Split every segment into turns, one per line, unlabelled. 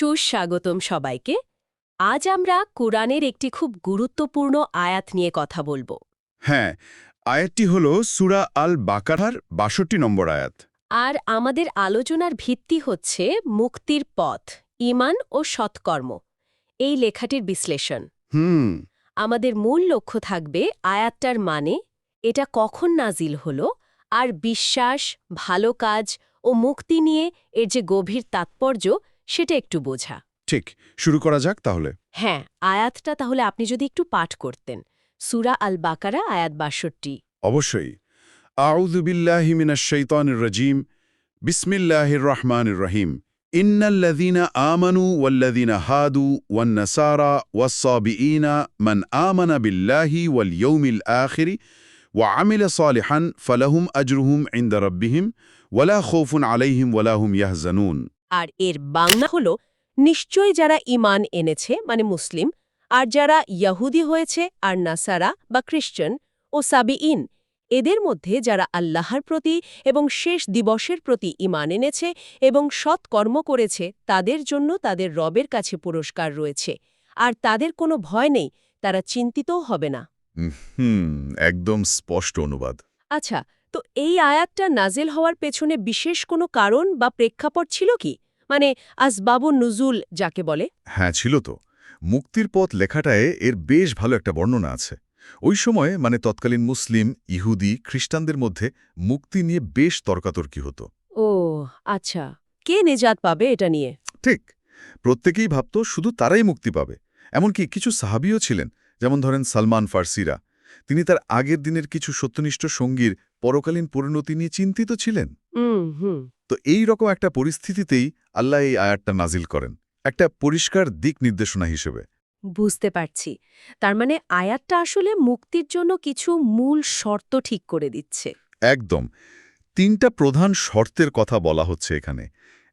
সুস্বাগতম সবাইকে। আজ আমরা কোরআনের একটি খুব গুরুত্বপূর্ণ আয়াত নিয়ে কথা বলব।
হ্যাঁ আয়াতটি হল সুরা আল বাকারার বাষট্টি নম্বর আয়াত।
আর আমাদের আলোচনার ভিত্তি হচ্ছে মুক্তির পথ ইমান ও সৎকর্ম। এই লেখাটির বিশ্লেষণ।
হুম।
আমাদের মূল লক্ষ্য থাকবে আয়াতটার মানে এটা কখন নাজিল হল আর বিশ্বাস ভালো কাজ ও মুক্তি নিয়ে এর যে গভীর তাৎপর্য সেটা একটু বোঝা।
ঠিক শুরু করা যাক তাহলে।
হ্যাঁ আয়াতটা তাহলে আপনি যদি একটু পাঠ করতেন। সুরা আল বাকারা আয়াত বাষট্টি।
অবশ্যই। আউযুবিল্লাহি মিনাশ শাইতানির রাজীম। বিসমিল্লাহির রহমানির রহিম। ইন্নাল্লাযীনা আমানু ওয়াল্লাযীনা হাদু ওয়ান-নাসারা ওয়াস-সাবিঈনা মান আমানা বিল্লাহি ওয়াল ইয়াউমিল আখির ওয়া আমিলা সালিহান ফালাহুম আজরুহুম ইনদা রাব্বিহিম ওয়ালা খাউফুন আলাইহিম ওয়ালা হুম ইয়াহজানুন।
আর এর বাংলা হল নিশ্চয় যারা ইমান এনেছে মানে মুসলিম আর যারা ইয়াহুদি হয়েছে আর নাসারা বা খ্রিস্টান ও সাবিইন এদের মধ্যে যারা আল্লাহর প্রতি এবং শেষ দিবসের প্রতি ইমান এনেছে এবং সৎ কর্ম করেছে তাদের জন্য তাদের রবের কাছে পুরস্কার রয়েছে। আর তাদের কোনো ভয় নেই তারা চিন্তিতও হবে না।
হুম একদম স্পষ্ট অনুবাদ।
আচ্ছা তো এই আয়াতটা নাজেল হওয়ার পেছনে বিশেষ কোনো কারণ বা প্রেক্ষাপট ছিল কি? মানে আসবাবু নুজুল যাকে বলে?
হ্যাঁ ছিল তো। মুক্তির পথ লেখাটায় এর বেশ ভালো একটা বর্ণনা আছে। ওই সময়ে মানে তৎকালীন মুসলিম ইহুদি খ্রিস্টানদের মধ্যে মুক্তি নিয়ে বেশ তর্কাতর্কি হতো।
ও আচ্ছা। কে নেজাত পাবে এটা নিয়ে?
ঠিক। প্রত্যেকেই ভাবত শুধু তারাই মুক্তি পাবে। এমনকি কিছু সাহাবিও ছিলেন যেমন ধরেন সালমান ফার্সিরা। তিনি তার আগের দিনের কিছু সত্যনিষ্ঠ সঙ্গীর পরকালীন পরিণতি নিয়ে চিন্তিত ছিলেন? তো এই রকম একটা পরিস্থিতিতেই আল্লাহ এই আয়াতটা নাজিল করেন। একটা পরিষ্কার দিক নির্দেশনা হিসেবে।
বুঝতে পারছি। তার মানে আয়াতটা আসলে মুক্তির জন্য কিছু মূল শর্ত ঠিক করে দিচ্ছে।
একদম। তিনটা প্রধান শর্তের কথা বলা হচ্ছে এখানে।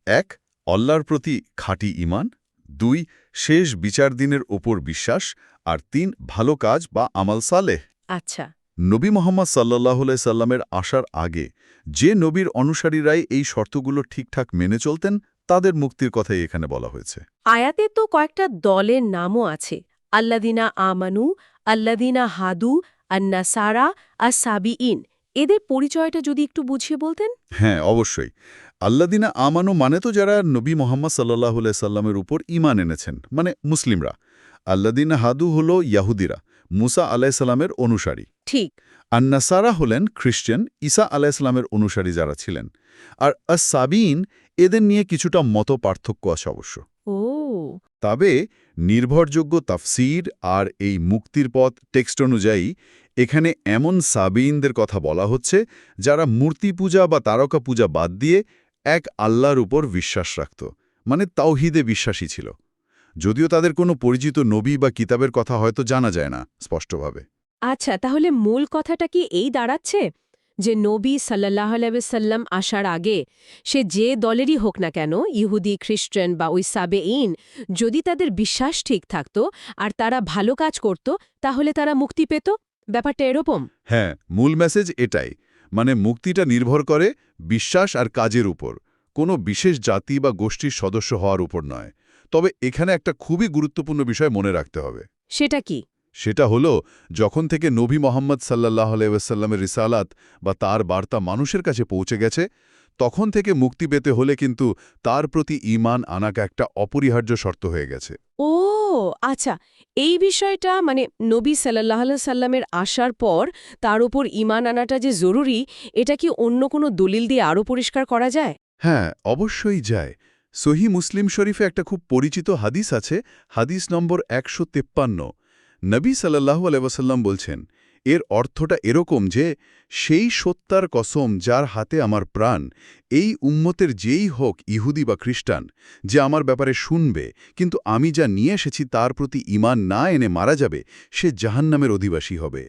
এক অল্লাহর প্রতি খাঁটি ইমান দুই শেষ বিচার দিনের ওপর বিশ্বাস। আর তিন ভালো কাজ বা আমাল সালেহ।
আচ্ছা।
নবী মোহাম্মদ সাল্লাহ সাল্লামের আসার আগে যে নবীর অনুসারীরাই এই শর্তগুলো ঠিকঠাক মেনে চলতেন তাদের মুক্তির কথাই এখানে বলা হয়েছে।
আয়াতে তো কয়েকটা দলের নামও আছে। আল্লাদিনা আমানু আল্লাদিনা হাদু আন্নাসারা আর সাবিইন এদের পরিচয়টা যদি একটু বুঝিয়ে বলতেন?
হ্যাঁ অবশ্যই। আল্লাদিনা আমানু মানে তো যারা নবী মোহাম্মদ সাল্লাহ সাল্লামের উপর ইমান এনেছেন মানে মুসলিমরা। আল্লাদিনা হাদু হল ইয়াহুদিরা মুসা আলাইসাল্লামের অনুসারী।
ঠিক।
আন্নাসারা হলেন খ্রিস্টান ঈসা আলাইসাল্লামের অনুসারী যারা ছিলেন। আর আসাবিন এদের নিয়ে কিছুটা মত পার্থক্য আছে অবশ্য। তবে নির্ভরযোগ্য তাফসির আর এই মুক্তির পথ টেক্সট অনুযায়ী এখানে এমন সাবিনদের কথা বলা হচ্ছে যারা মূর্তি পূজা বা তারকা পূজা বাদ দিয়ে এক আল্লাহর উপর বিশ্বাস রাখত মানে তাওহিদে বিশ্বাসী ছিল। যদিও তাদের কোনো পরিচিত নবী বা কিতাবের কথা হয়তো জানা যায় না স্পষ্টভাবে।
আচ্ছা তাহলে মূল কথাটা কি এই দাঁড়াচ্ছে? যে নবী সাল্লাহ সাল্লাম আসার আগে সে যে দলেরই হোক না কেন ইহুদি খ্রিস্টান বা ওই সাবে ইন যদি তাদের বিশ্বাস ঠিক থাকত আর তারা ভালো কাজ করত তাহলে তারা মুক্তি পেত? ব্যাপারটা এরকম।
হ্যাঁ মূল মেসেজ এটাই। মানে মুক্তিটা নির্ভর করে বিশ্বাস আর কাজের উপর। কোনো বিশেষ জাতি বা গোষ্ঠীর সদস্য হওয়ার উপর নয়। তবে এখানে একটা খুবই গুরুত্বপূর্ণ বিষয় মনে রাখতে হবে।
সেটা কি?
সেটা হলো যখন থেকে নবী মোহাম্মদ সাল্লাহ আলাইসাল্লামের রিসালাত বা তার বার্তা মানুষের কাছে পৌঁছে গেছে তখন থেকে মুক্তি পেতে হলে কিন্তু তার প্রতি ইমান আনাকা একটা অপরিহার্য শর্ত হয়ে গেছে।
ও আচ্ছা এই বিষয়টা মানে নবী সাল্লাহ সাল্লামের আসার পর তার উপর ইমান আনাটা যে জরুরি এটা কি অন্য কোনো দলিল দিয়ে আরও পরিষ্কার করা যায়?
হ্যাঁ অবশ্যই যায়। সহি মুসলিম শরীফে একটা খুব পরিচিত হাদিস আছে হাদিস নম্বর একশো তেপ্পান্ন। নবী সাল্লাহু আলাইসাল্লাম বলছেন এর অর্থটা এরকম যে সেই সত্যার কসম যার হাতে আমার প্রাণ এই উম্মতের যেই হোক ইহুদি বা খ্রিস্টান যে আমার ব্যাপারে শুনবে কিন্তু আমি যা নিয়ে এসেছি তার প্রতি ইমান না এনে মারা যাবে সে জাহান্নামের অধিবাসী হবে।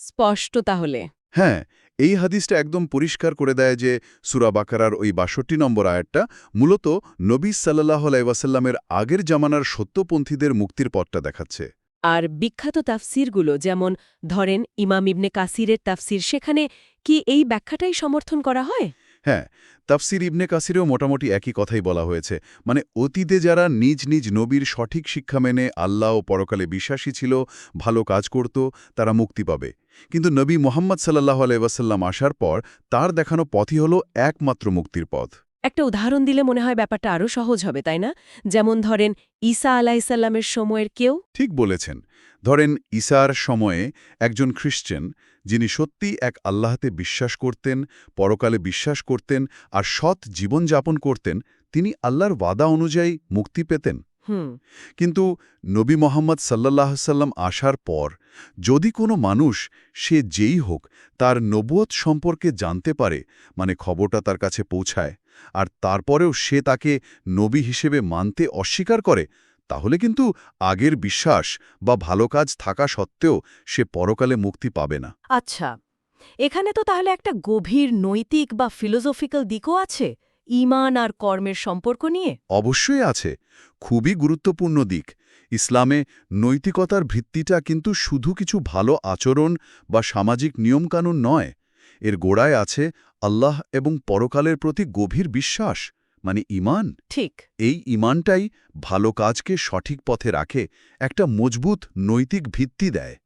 স্পষ্ট তাহলে।
হ্যাঁ এই হাদিসটা একদম পরিষ্কার করে দেয় যে সুরা বাকারার ওই বাষট্টি নম্বর আয়াতটা মূলত নবী সাল্লাহ আলাইসাল্লামের আগের জামানার সত্যপন্থীদের মুক্তির পথটা দেখাচ্ছে।
আর বিখ্যাত তাফসিরগুলো, যেমন ধরেন ইমাম ইবনে কাসিরের তাফসির, সেখানে কি এই ব্যাখ্যাটাই সমর্থন করা হয়?
হ্যাঁ তাফসির ইবনে কাসিরেও মোটামুটি একই কথাই বলা হয়েছে। মানে অতীতে যারা নিজ নিজ নবীর সঠিক শিক্ষা মেনে আল্লাহ ও পরকালে বিশ্বাসী ছিল, ভালো কাজ করত, তারা মুক্তি পাবে। কিন্তু নবী মোহাম্মদ সাল্লাহ আলাইসাল্লাম আসার পর তার দেখানো পথই হল একমাত্র মুক্তির পথ।
একটা উদাহরণ দিলে মনে হয় ব্যাপারটা আরও সহজ হবে তাই না? যেমন ধরেন ঈসা আলাইসাল্লামের সময়ের কেউ?
ঠিক বলেছেন। ধরেন ঈসার সময়ে একজন খ্রিস্টান যিনি সত্যি এক আল্লাহতে বিশ্বাস করতেন পরকালে বিশ্বাস করতেন আর সৎ জীবনযাপন করতেন তিনি আল্লাহর ওয়াদা অনুযায়ী মুক্তি পেতেন।
হুম।
কিন্তু নবী মোহাম্মদ সাল্লাহ সাল্লাম আসার পর যদি কোনো মানুষ সে যেই হোক তার নবুয়ত সম্পর্কে জানতে পারে মানে খবরটা তার কাছে পৌঁছায় আর তারপরেও সে তাকে নবী হিসেবে মানতে অস্বীকার করে তাহলে কিন্তু আগের বিশ্বাস বা ভালো কাজ থাকা সত্ত্বেও সে পরকালে মুক্তি পাবে না।
আচ্ছা এখানে তো তাহলে একটা গভীর নৈতিক বা ফিলোজফিক্যাল দিকও আছে ইমান আর কর্মের সম্পর্ক নিয়ে?
অবশ্যই আছে খুবই গুরুত্বপূর্ণ দিক। ইসলামে নৈতিকতার ভিত্তিটা কিন্তু শুধু কিছু ভালো আচরণ বা সামাজিক নিয়মকানুন নয় এর গোড়ায় আছে আল্লাহ এবং পরকালের প্রতি গভীর বিশ্বাস মানে ইমান
ঠিক।
এই ইমানটাই ভালো কাজকে সঠিক পথে রাখে একটা মজবুত নৈতিক ভিত্তি দেয়।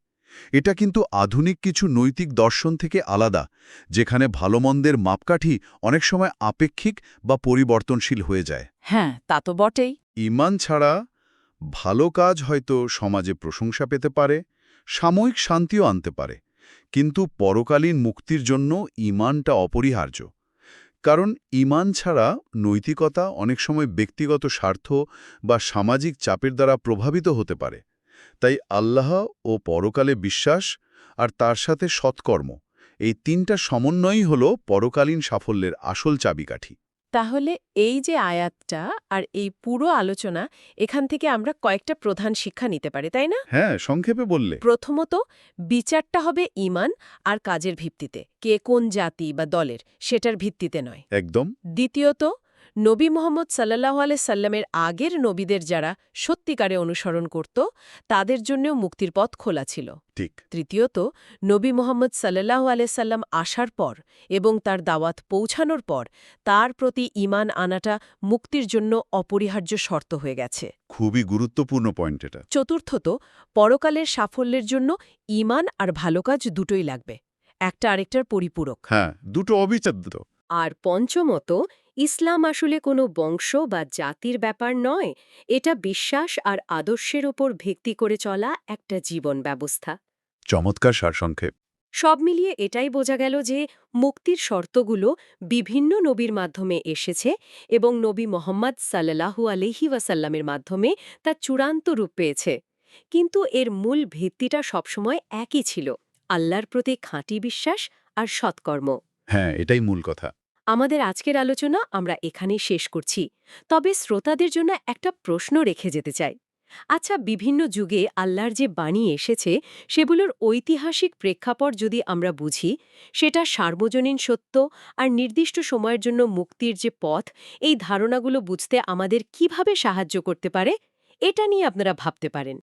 এটা কিন্তু আধুনিক কিছু নৈতিক দর্শন থেকে আলাদা যেখানে ভালোমন্দের মাপকাঠি অনেক সময় আপেক্ষিক বা পরিবর্তনশীল হয়ে যায়।
হ্যাঁ তা তো বটেই।
ইমান ছাড়া ভালো কাজ হয়তো সমাজে প্রশংসা পেতে পারে সাময়িক শান্তিও আনতে পারে। কিন্তু পরকালীন মুক্তির জন্য ইমানটা অপরিহার্য। কারণ ইমান ছাড়া নৈতিকতা অনেক সময় ব্যক্তিগত স্বার্থ বা সামাজিক চাপের দ্বারা প্রভাবিত হতে পারে। তাই আল্লাহ ও পরকালে বিশ্বাস আর তার সাথে সৎকর্ম এই তিনটা সমন্বয়ই হল পরকালীন সাফল্যের আসল চাবিকাঠি।
তাহলে এই যে আয়াতটা আর এই পুরো আলোচনা এখান থেকে আমরা কয়েকটা প্রধান শিক্ষা নিতে পারি তাই না?
হ্যাঁ সংক্ষেপে বললে।
প্রথমত বিচারটা হবে ইমান আর কাজের ভিত্তিতে কে কোন জাতি বা দলের সেটার ভিত্তিতে নয়।
একদম।
দ্বিতীয়ত নবী মোহাম্মদ সাল্লাহ সাল্লামের আগের নবীদের যারা সত্যিকারে অনুসরণ করত তাদের জন্যও মুক্তির পথ খোলা ছিল।
ঠিক।
তৃতীয়ত নবী মোহাম্মদ সাল্লাহ সাল্লাম আসার পর এবং তার দাওয়াত পৌঁছানোর পর তার প্রতি ইমান আনাটা মুক্তির জন্য অপরিহার্য শর্ত হয়ে গেছে।
খুবই গুরুত্বপূর্ণ পয়েন্ট এটা।
চতুর্থত পরকালের সাফল্যের জন্য ইমান আর ভালো কাজ দুটোই লাগবে। একটা আরেকটার পরিপূরক।
হ্যাঁ দুটো অবিচ্ছেদ্য।
আর পঞ্চমত ইসলাম আসলে কোনো বংশ বা জাতির ব্যাপার নয় এটা বিশ্বাস আর আদর্শের ওপর ভিত্তি করে চলা একটা জীবন ব্যবস্থা।
চমৎকার সারসংক্ষেপ।
সব মিলিয়ে এটাই বোঝা গেল যে মুক্তির শর্তগুলো বিভিন্ন নবীর মাধ্যমে এসেছে এবং নবী মোহাম্মদ সাল্লাহু আলহি ওয়াসাল্লামের মাধ্যমে তা চূড়ান্ত রূপ পেয়েছে। কিন্তু এর মূল ভিত্তিটা সবসময় একই ছিল আল্লাহর প্রতি খাঁটি বিশ্বাস আর সৎকর্ম।
হ্যাঁ এটাই মূল কথা।
আমাদের আজকের আলোচনা আমরা এখানেই শেষ করছি। তবে শ্রোতাদের জন্য একটা প্রশ্ন রেখে যেতে চাই। আচ্ছা বিভিন্ন যুগে আল্লাহর যে বাণী এসেছে, সেগুলোর ঐতিহাসিক প্রেক্ষাপট যদি আমরা বুঝি, সেটা সার্বজনীন সত্য আর নির্দিষ্ট সময়ের জন্য মুক্তির যে পথ, এই ধারণাগুলো বুঝতে আমাদের কীভাবে সাহায্য করতে পারে, এটা নিয়ে আপনারা ভাবতে পারেন।